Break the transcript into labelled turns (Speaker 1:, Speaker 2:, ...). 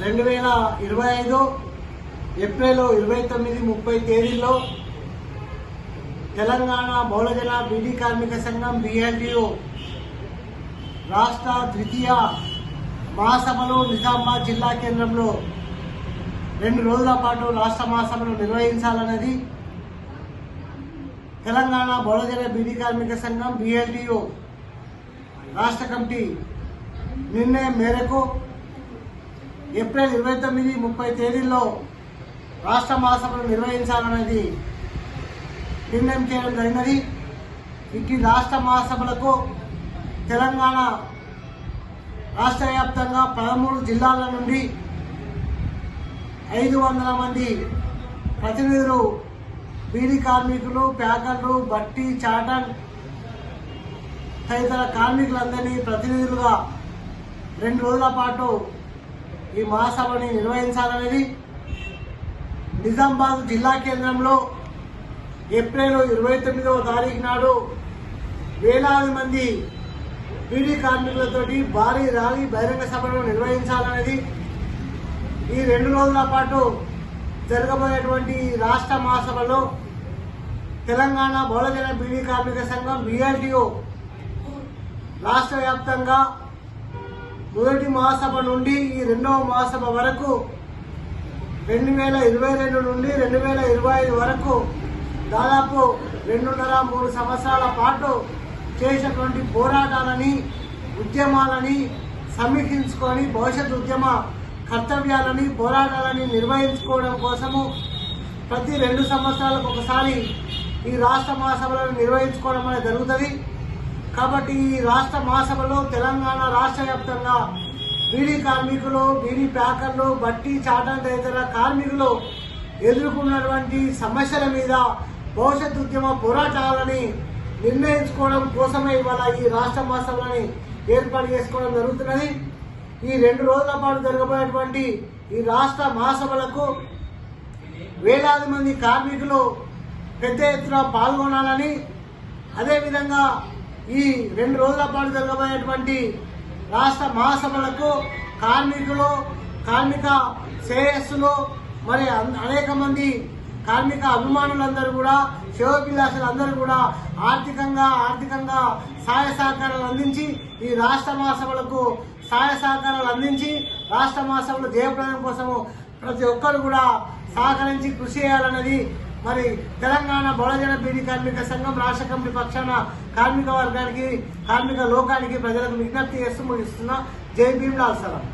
Speaker 1: రెండు వేల ఇరవై ఐదు ఏప్రిల్ ఇరవై తొమ్మిది ముప్పై తేదీల్లో తెలంగాణ బహుళజన బీడీ కార్మిక సంఘం బిఎల్టీయు రాష్ట్ర ద్వితీయ మహాసభలు నిజామాబాద్ జిల్లా కేంద్రంలో రెండు రోజుల పాటు రాష్ట్ర మహాసభలు నిర్వహించాలన్నది తెలంగాణ బహుళజన బీడీ కార్మిక సంఘం బిఎల్టీయు రాష్ట్ర కమిటీ నిర్ణయం మేరకు ఏప్రిల్ ఇరవై తొమ్మిది ముప్పై తేదీల్లో రాష్ట్ర మహాసభలు నిర్వహించాలన్నది నిర్ణయం చేయడం జరిగినది. ఇటు రాష్ట్ర మహాసభలకు తెలంగాణ రాష్ట్ర వ్యాప్తంగా పదమూడు జిల్లాల నుండి ఐదు వందల మంది ప్రతినిధులు బీడీ కార్మికులు ప్యాకర్లు బట్టి చాటన్ తదితర కార్మికులందరినీ ప్రతినిధులుగా రెండు రోజుల పాటు ఈ మహాసభని నిర్వహించాలనేది నిజామాబాద్ జిల్లా కేంద్రంలో ఏప్రిల్ ఇరవై తొమ్మిదవ తారీఖు నాడు వేలాది మంది బీడీ కార్మికులతోటి భారీ ర్యాలీ బహిరంగ సభను నిర్వహించాలనేది ఈ రెండు రోజుల పాటు జరగబోయేటువంటి రాష్ట్ర మహాసభలో తెలంగాణ బహుళజన బీడీ కార్మిక సంఘం బీఆర్టీఓ రాష్ట్ర వ్యాప్తంగా మొదటి మహాసభ నుండి ఈ రెండవ మహాసభ వరకు రెండు వేల ఇరవై రెండు నుండి రెండు వేల ఇరవై ఐదు వరకు దాదాపు రెండున్నర మూడు సంవత్సరాల పాటు చేసినటువంటి పోరాటాలని ఉద్యమాలని సమీక్షించుకొని భవిష్యత్ ఉద్యమ కర్తవ్యాలని పోరాటాలని నిర్వహించుకోవడం కోసము ప్రతి రెండు సంవత్సరాలకు ఒకసారి ఈ రాష్ట్ర మహాసభలను నిర్వహించుకోవడం అనేది జరుగుతుంది. కాబట్టి ఈ రాష్ట్ర మహాసభలో తెలంగాణ రాష్ట్ర వ్యాప్తంగా బీడీ కార్మికులు బీడీ ప్యాకర్లు బట్టి చాటం తదితర కార్మికులు ఎదుర్కొన్నటువంటి సమస్యల మీద భవిష్యత్ ఉద్యమ పోరాటాలని నిర్ణయించుకోవడం కోసమే ఇవాళ ఈ రాష్ట్ర మహాసభలని ఏర్పాటు చేసుకోవడం జరుగుతున్నది. ఈ రెండు రోజుల పాటు జరగబోయేటువంటి ఈ రాష్ట్ర మహాసభలకు వేలాది మంది కార్మికులు పెద్ద ఎత్తున పాల్గొనాలని అదేవిధంగా ఈ రెండు రోజుల పాటు జరగబోయేటువంటి రాష్ట్ర మహాసభలకు కార్మికులు కార్మిక శ్రేయస్సులు మరి అన్- అనేక మంది కార్మిక అభిమానులందరూ కూడా శివభిలాషులందరూ కూడా ఆర్థికంగా ఆర్థికంగా సహాయ సహకారాలు అందించి ఈ రాష్ట్ర మహాసభలకు సహాయ సహకారాలు అందించి రాష్ట్ర మహాసభలు జయప్రదం కోసము ప్రతి ఒక్కరు కూడా సహకరించి కృషి చేయాలన్నది మరి తెలంగాణ బహుళజన బీడీ కార్మిక సంఘం రాష్ట్ర కమిటీ పక్షాన కార్మిక వర్గానికి కార్మిక లోకానికి ప్రజలకు విజ్ఞప్తి చేస్తూ ముగిస్తున్నా. జై భీమ్లాల్ సలాం.